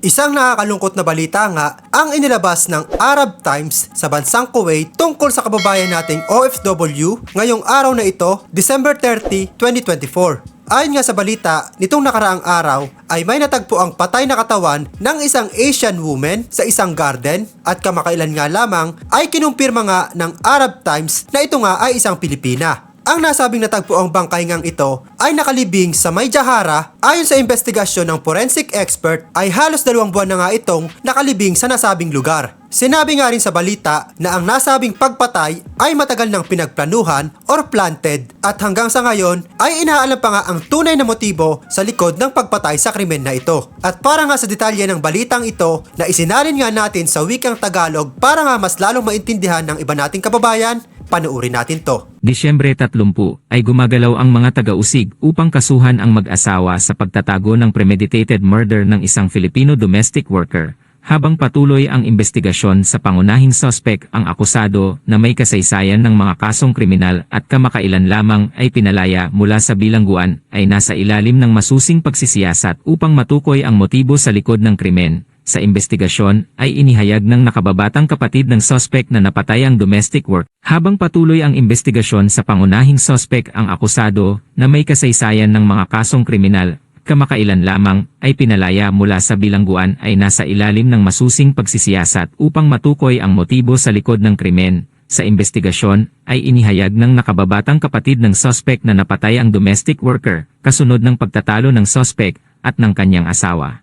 Isang nakakalungkot na balita nga ang inilabas ng Arab Times sa bansang Kuwait tungkol sa kababayan nating OFW ngayong araw na ito, December 30, 2024. Ayon nga sa balita, nitong nakaraang araw ay may natagpo ang patay na katawan ng isang Asian woman sa isang garden at kamakailan nga lamang ay kinumpirma nga ng Arab Times na ito nga ay isang Pilipina. Ang nasabing natagpo ang bangkay ngang ito ay nakalibing sa May Jahara ayon sa investigasyon ng forensic expert ay halos dalawang buwan na nga itong nakalibing sa nasabing lugar. Sinabi nga rin sa balita na ang nasabing pagpatay ay matagal nang pinagplanuhan or planted at hanggang sa ngayon ay inaalam pa nga ang tunay na motibo sa likod ng pagpatay sa krimen na ito. At para nga sa detalye ng balitang ito na isinalin nga natin sa wikang Tagalog para nga mas lalong maintindihan ng iba nating kababayan, panuuri natin to. Disyembre 30 ay gumagalaw ang mga taga-usig upang kasuhan ang mag-asawa sa pagtatago ng premeditated murder ng isang Filipino domestic worker. Habang patuloy ang investigasyon sa pangunahing suspect ang akusado na may kasaysayan ng mga kasong kriminal at kamakailan lamang ay pinalaya mula sa bilangguan ay nasa ilalim ng masusing pagsisiyasat upang matukoy ang motibo sa likod ng krimen sa investigasyon ay inihayag ng nakababatang kapatid ng suspect na napatay ang domestic work. Habang patuloy ang investigasyon sa pangunahing suspect ang akusado na may kasaysayan ng mga kasong kriminal, kamakailan lamang ay pinalaya mula sa bilangguan ay nasa ilalim ng masusing pagsisiyasat upang matukoy ang motibo sa likod ng krimen. Sa investigasyon ay inihayag ng nakababatang kapatid ng suspect na napatay ang domestic worker kasunod ng pagtatalo ng suspect at ng kanyang asawa.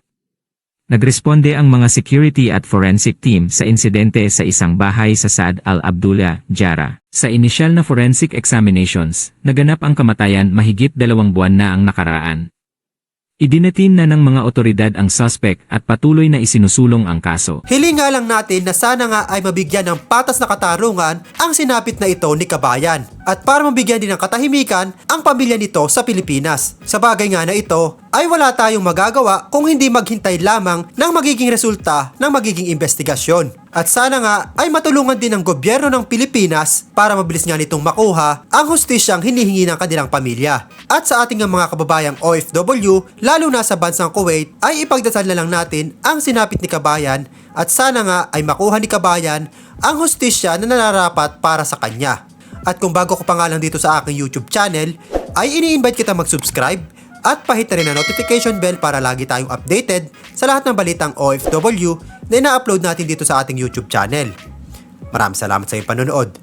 Nagresponde ang mga security at forensic team sa insidente sa isang bahay sa Sad Al Abdullah, Jara. Sa inisyal na forensic examinations, naganap ang kamatayan mahigit dalawang buwan na ang nakaraan. Idinatin na ng mga otoridad ang suspect at patuloy na isinusulong ang kaso. Hiling nga lang natin na sana nga ay mabigyan ng patas na katarungan ang sinapit na ito ni Kabayan at para mabigyan din ng katahimikan ang pamilya nito sa Pilipinas. Sa bagay nga na ito ay wala tayong magagawa kung hindi maghintay lamang ng magiging resulta ng magiging investigasyon. At sana nga ay matulungan din ng gobyerno ng Pilipinas para mabilis nga nitong makuha ang hustisyang hinihingi ng kanilang pamilya. At sa ating mga kababayang OFW, lalo na sa bansang Kuwait, ay ipagdasal na lang natin ang sinapit ni Kabayan at sana nga ay makuha ni Kabayan ang hustisya na nararapat para sa kanya. At kung bago ko pa nga lang dito sa aking YouTube channel, ay ini-invite kita mag-subscribe at pahit na rin ang notification bell para lagi tayong updated sa lahat ng balitang OFW na ina-upload natin dito sa ating YouTube channel. Maraming salamat sa iyong panonood.